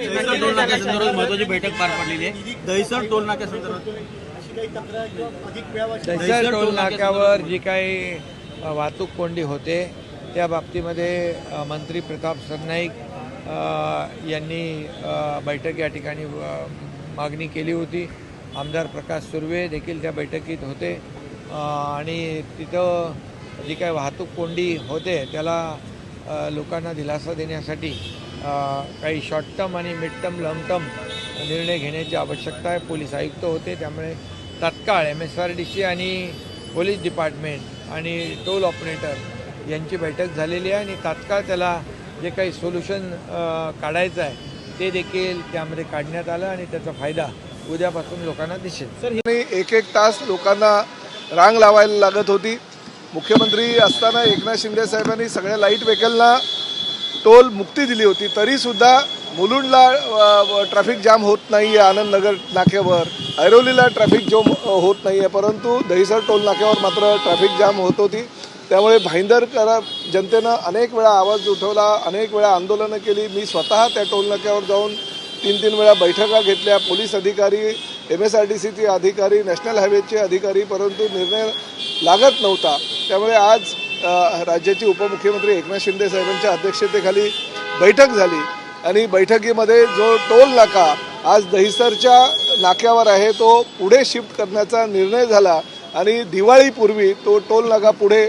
Dahisar toll नाक्यासंदर्भात महत्वाची बैठक पार पडलेली आहे. दहिसर टोल नाक्यासंदर्भात दहिसर टोल नाक्यावर जी काही वाहतूक कोंडी होते त्या बाबतीमध्ये मंत्री प्रताप सरनाईक यांनी बैठक या ठिकाणी मागणी केली होती. आमदार प्रकाश सुर्वे देखील त्या बैठकीत होते. आणि तिथं जी काही वाहतूक कोंडी होते त्याला लोकांना दिलासा देण्यासाठी काही शॉर्ट टर्म आणि मिड टर्म लॉंग टर्म निर्णय घेण्याची आवश्यकता आहे. पोलीस आयुक्त होते त्यामुळे तात्काळ M S R D C आणि पोलीस डिपार्टमेंट आणि टोल ऑपरेटर यांची बैठक झालेली आहे आणि तात्काळ त्याला जे काही सोल्युशन काढायचं आहे ते देखील त्यामध्ये काढण्यात आलं आणि त्याचा फायदा उद्यापासून लोकांना दिसेल. मी एक एक तास लोकांना रांग लावायला लागत होती. मुख्यमंत्री असताना एकनाथ शिंदे साहेबांनी सगळ्या लाइट व्हेकलना टोल मुक्ती दिली होती. तरीसुद्धा मुलुंडला ट्रॅफिक जाम होत नाही आहे आनंदनगर नाक्यावर. ऐरोलीला ट्रॅफिक जाम होत नाही आहे परंतु दहिसर टोल नाक्यावर मात्र ट्रॅफिक जाम होत होती. त्यामुळे भाईंदरकर जनतेनं अनेक वेळा आवाज उठवला अनेक वेळा आंदोलनं केली. मी स्वतः त्या टोल नाक्यावर जाऊन तीन तीन वेळा बैठका घेतल्या. पोलीस अधिकारी एम एस आर टी सीचे अधिकारी नॅशनल हायवेचे अधिकारी. परंतु निर्णय लागत नव्हता. त्यामुळे आज राज्याचे उपमुख्यमंत्री एकनाथ शिंदे साहेबांच्या अध्यक्षतेखाली बैठक झाली. आणि बैठकीमध्ये जो टोल नाका आज दहिसरच्या नाक्यावर आहे तो पुढे शिफ्ट करण्याचा निर्णय झाला. आणि दिवाळीपूर्वी तो टोल नाका पुढे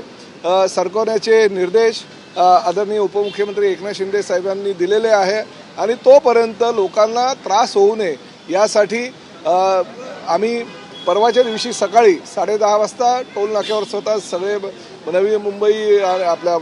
सरकवण्याचे निर्देश आदरणीय उपमुख्यमंत्री एकनाथ शिंदे साहेबांनी दिलेले आहे. आणि तोपर्यंत लोकांना त्रास होऊ नये यासाठी आम्ही परवाच्या दिवशी सकाळी साडेदहा वाजता टोल नाक्यावर स्वतः सगळे नवी मुंबई आणि आपल्या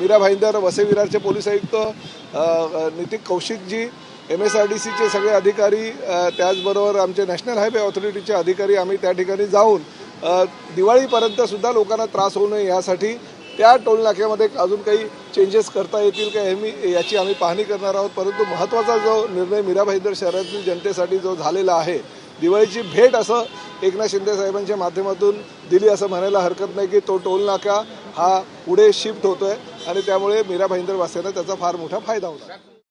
मीरा भाईंदर वसे विरारचे पोलीस आयुक्त नितीक Nitin Kaushikji M S R D सीचे सगळे अधिकारी त्याचबरोबर आमचे नॅशनल हायवे ऑथॉरिटीचे अधिकारी आम्ही त्या ठिकाणी जाऊन दिवाळीपर्यंतसुद्धा दिवाळीपर्यंत सुद्धा लोकांना त्रास होऊ नये यासाठी त्या टोल नाक्यामध्ये अजून काही चेंजेस करता येतील का हे मी याची आम्ही पाहणी करणार आहोत. परंतु महत्त्वाचा जो निर्णय मीरा भाईंदर शहरातील जनतेसाठी जो झालेला आहे दिवाळीची भेट असं एकनाथ शिंदे साहेबांच्या माध्यमातून दिली असं म्हणायला हरकत नाही की तो टोल नाका हा पुढे शिफ्ट होतोय. आणि त्यामुळे मीरा भाईंदर वासियांना त्याचा फार मोठा फायदा होता